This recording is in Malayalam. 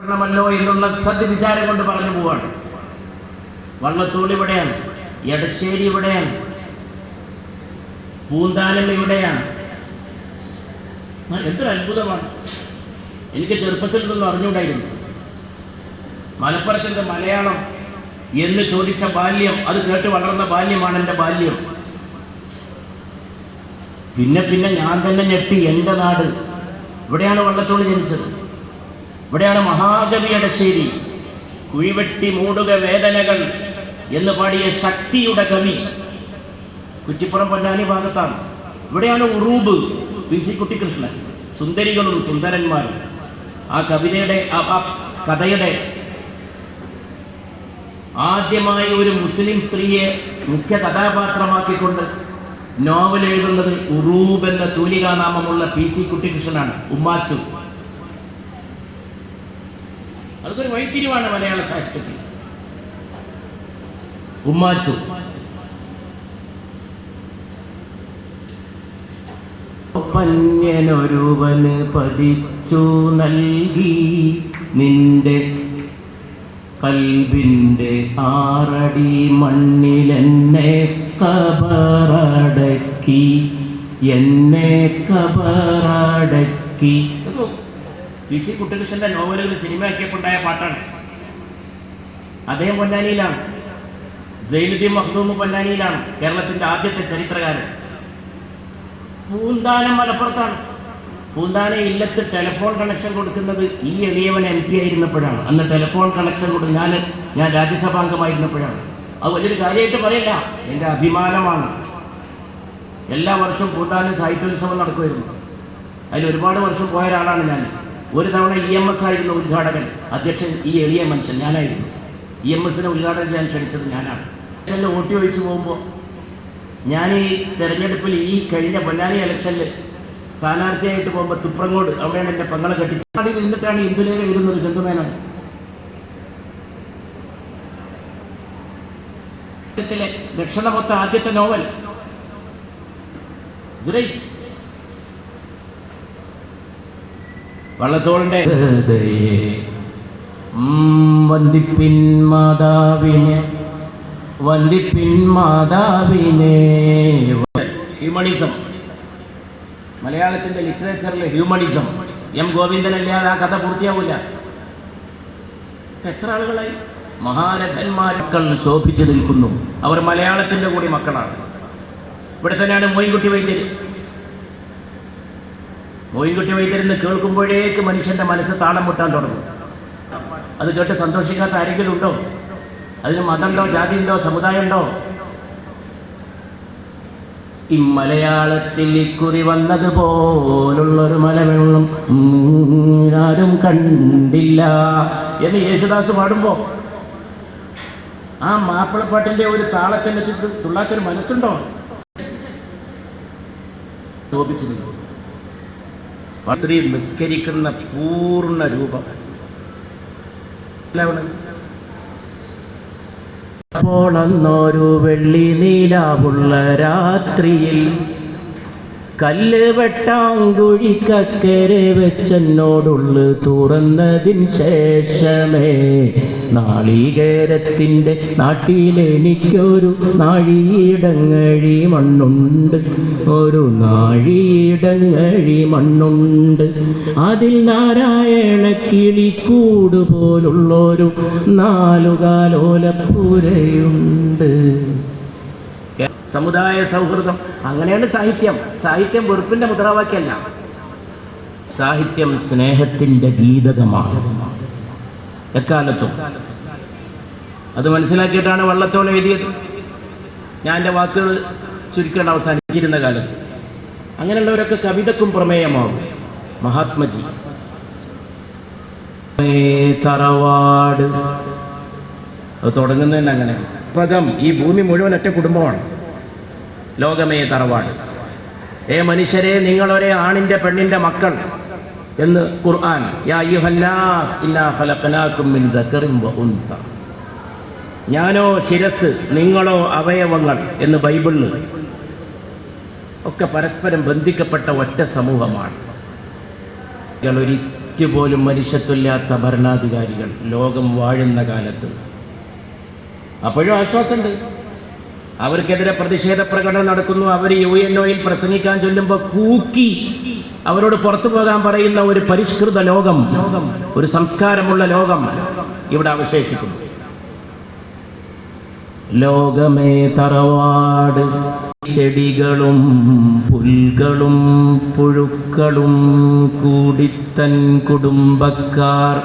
ണമല്ലോ എന്നുള്ള സദ്വിചാരം കൊണ്ട് പറഞ്ഞു പോവാണ്. വള്ളത്തോൾ ഇവിടെയാണ് എടശ്ശേരി ഇവിടെയാണ് പൂന്താനം ഇവിടെയാണ്. എത്ര അത്ഭുതമാണ്. എനിക്ക് ചെറുപ്പത്തിൽ നിന്നും അറിഞ്ഞുകൂടായിരുന്നു മലപ്പുറത്തിന്റെ മലയാളം എന്ന് ചോദിച്ച ബാല്യം അത് കേട്ട് വളർന്ന ബാല്യമാണ് എന്റെ ബാല്യം. പിന്നെ പിന്നെ ഞാൻ തന്നെ ഞെട്ടി എന്റെ നാട്. ഇവിടെയാണ് വള്ളത്തോൾ ജനിച്ചത്. ഇവിടെയാണ് മഹാകവിയുടെ ശരി കുഴിവെട്ടി മൂടുക വേദനകൾ എന്ന് പാടിയ ശക്തിയുടെ കവി കുറ്റിപ്പുറം പൊന്നാനി ഭാഗത്താണ്. ഇവിടെയാണ് ഉറൂബ് പി സി കുട്ടിക്കൃഷ്ണൻ സുന്ദരികളും സുന്ദരന്മാരും. ആ കവിതയുടെ ആ കഥയുടെ ആദ്യമായി ഒരു മുസ്ലിം സ്ത്രീയെ മുഖ്യ കഥാപാത്രമാക്കിക്കൊണ്ട് നോവൽ എഴുതുന്നത് ഉറൂബ് എന്ന തൂലികാനാമമുള്ള പി സി കുട്ടിക്കൃഷ്ണനാണ് ഉമ്മാച്ചു അതൊക്കെ വഴിത്തിരിവാണ് മലയാള സാഹിത്യത്തിൽ. ഉമ്മാച്ചു. പന്യനൊരുവന് പതിച്ചു നൽകി നിന്റെ കൽവിന്റെ ആറടി മണ്ണിലെന്നെ കബറടക്കി എന്നെ കബറടക്കി. പി സി കുട്ടികൃഷ്ണന്റെ നോവലുകൾ സിനിമയാക്കിയപ്പോണ്ടായ പാട്ടാണ്. അദ്ദേഹം പൊന്നാനിയിലാണ്. ജയിലുദ്ദീൻ മഹ്ദൂമ് പൊന്നാനിയിലാണ് കേരളത്തിന്റെ ആദ്യത്തെ ചരിത്രകാരൻ. പൂന്താനം മലപ്പുറത്താണ്. പൂന്താന ഇല്ലത്ത് ടെലിഫോൺ കണക്ഷൻ കൊടുക്കുന്നത് ഈ എളിയവൻ എം പി ആയിരുന്നപ്പോഴാണ്. അന്ന് ടെലിഫോൺ കണക്ഷൻ കൊടുത്ത് ഞാൻ ഞാൻ രാജ്യസഭാംഗമായിരുന്നപ്പോഴാണ്. അത് വലിയൊരു കാര്യമായിട്ട് പറയില്ല എന്റെ അഭിമാനമാണ്. എല്ലാ വർഷവും പൂന്താന സാഹിത്യോത്സവം നടക്കുമായിരുന്നു. അതിൽ ഒരുപാട് വർഷം പോയ ഒരാളാണ് ഞാൻ. ഒരു തവണ ഇ എം എസ് ആയിരുന്നു ഉദ്ഘാടകൻ അധ്യക്ഷൻ ഈ എളിയ മനുഷ്യൻ ഞാനായിരുന്നു. ഇ എം എസിനെ ഉദ്ഘാടനം ചെയ്യാൻ ക്ഷണിച്ചത് ഞാനാണ്. ഇലക്ഷനിൽ വോട്ട് ചോദിച്ചു പോകുമ്പോൾ ഞാൻ ഈ തെരഞ്ഞെടുപ്പിൽ ഈ കഴിഞ്ഞ പൊന്നാനി ഇലക്ഷനിൽ സ്ഥാനാർത്ഥിയായിട്ട് പോകുമ്പോൾ തുപ്രങ്ങോട് അവിടെയാണ് എന്റെ പങ്കളെ കെട്ടിച്ച് അതിൽ നിന്നിട്ടാണ് ഇന്ദുലേഖ എഴുതുന്നത് ചെന്തുമേനാണ് ത്തിലെ ദക്ഷിണമൊത്ത ആദ്യത്തെ നോവൽ. ഗ്രേറ്റ് വള്ളത്തോളിന്റെ വന്ദിപ്പിൻ മാതാവിനെ വന്ദിപ്പിൻ മാതാവിനെ. ഹ്യൂമണിസം. മലയാളത്തിന്റെ ലിറ്ററേച്ചറിൽ ഹ്യൂമണിസം. എം ഗോവിന്ദനല്ലാതെ ആ കഥ പൂർത്തിയാവില്ല എത്ര ആളുകളായി? മഹാരഥന്മാരക്കൾ ശോഭിച്ചു നിൽക്കുന്നു. അവർ മലയാളത്തിന്റെ കൂടി മക്കളാണ്. ഇവിടെ തന്നെയാണ് മോയിൻകുട്ടി വൈദ്യർ മോയിൻകുട്ടി വൈദ്യരെന്ന് കേൾക്കുമ്പോഴേക്ക് മനുഷ്യന്റെ മനസ്സ് താളം മുട്ടാൻ തുടങ്ങും. അത് കേട്ട് സന്തോഷിക്കാത്ത ആരെങ്കിലും ഉണ്ടോ? അതിന് മതമുണ്ടോ ജാതി ഉണ്ടോ സമുദായമുണ്ടോ? ഈ മലയാളത്തിൽ ഇക്കുറി വന്നതുപോലുള്ളൊരു മലവെള്ളം ആരും കണ്ടില്ല എന്ന് യേശുദാസ് പാടുമ്പോൾ ആ മാപ്പിളപ്പാട്ടിന്റെ ഒരു താളത്തിൽ വെച്ചിട്ട് തുള്ളാത്തൊരു മനസ്സുണ്ടോ? നിൽക്കും സ്ത്രീ നിസ്കരിക്കുന്ന പൂർണ രൂപം. അപ്പോൾ അന്നൊരു വെള്ളി നീലാവുള്ള രാത്രിയിൽ കല്ല് വെട്ടാങ്കുഴിക്കക്കരെ വെച്ചെന്നോടുള്ളു തുറന്നതിൻ ശേഷമേ. നാളികേരത്തിന്റെ നാട്ടിലെനിക്കൊരു നാഴിയിടങ്ങഴി മണ്ണുണ്ട്. ഒരു നാഴിയിടങ്ങഴി മണ്ണുണ്ട്. അതിൽ നാരായണ കിളിക്കൂട് പോലുള്ളൊരു നാലുകാലോലപ്പുരയുണ്ട്. സമുദായ സൗഹൃദം. അങ്ങനെയാണ് സാഹിത്യം. സാഹിത്യം വെറുപ്പിന്റെ മുദ്രാവാക്യമല്ല. സാഹിത്യം സ്നേഹത്തിന്റെ ഗീതകമാണ്. എക്കാലത്തും. അത് മനസ്സിലാക്കിയിട്ടാണ് വള്ളത്തോൾ എഴുതിയത്. ഞാൻ എന്റെ വാക്കുകൾ ചുരുക്കേണ്ട അവസാനിച്ചിരുന്ന കാലത്ത്. അങ്ങനെയുള്ളവരൊക്കെ കവിതക്കും പ്രമേയമാവും. മഹാത്മജി. തറവാട്. അത് തുടങ്ങുന്നതന്നെ അങ്ങനെ. പദം ഈ ഭൂമി മുഴുവൻ ഒറ്റ കുടുംബമാണ്. ലോകമേ തറവാട്. ഏ മനുഷ്യരെ നിങ്ങളൊരേ ആണിന്റെ പെണ്ണിന്റെ മക്കൾ എന്ന് ഖുർആൻ ഞാനോ ശിരസ് നിങ്ങളോ അവയവങ്ങൾ എന്ന് ബൈബിളിൽ ഒക്കെ പരസ്പരം ബന്ധിക്കപ്പെട്ട ഒറ്റ സമൂഹമാണ്. ഒരിറ്റുപോലും മനുഷ്യത്വമില്ലാത്ത ഭരണാധികാരികൾ ലോകം വാഴുന്ന കാലത്ത്. അപ്പോഴും ആശ്വാസമുണ്ട്. അവർക്കെതിരെ പ്രതിഷേധ പ്രകടനം നടക്കുന്നു. അവർ യു എൻ ഒയിൽ പ്രസംഗിക്കാൻ ചൊല്ലുമ്പോൾ കൂക്കി അവരോട് പുറത്തു പോകാൻ പറയുന്ന ഒരു പരിഷ്കൃത ലോകം ഒരു സംസ്കാരമുള്ള ലോകം ഇവിടെ അവശേഷിക്കുന്നു. ലോകമേ തറവാട് ചെടികളും പുൽകളും പുഴുക്കളും കൂടിത്തൻ കുടുംബക്കാർ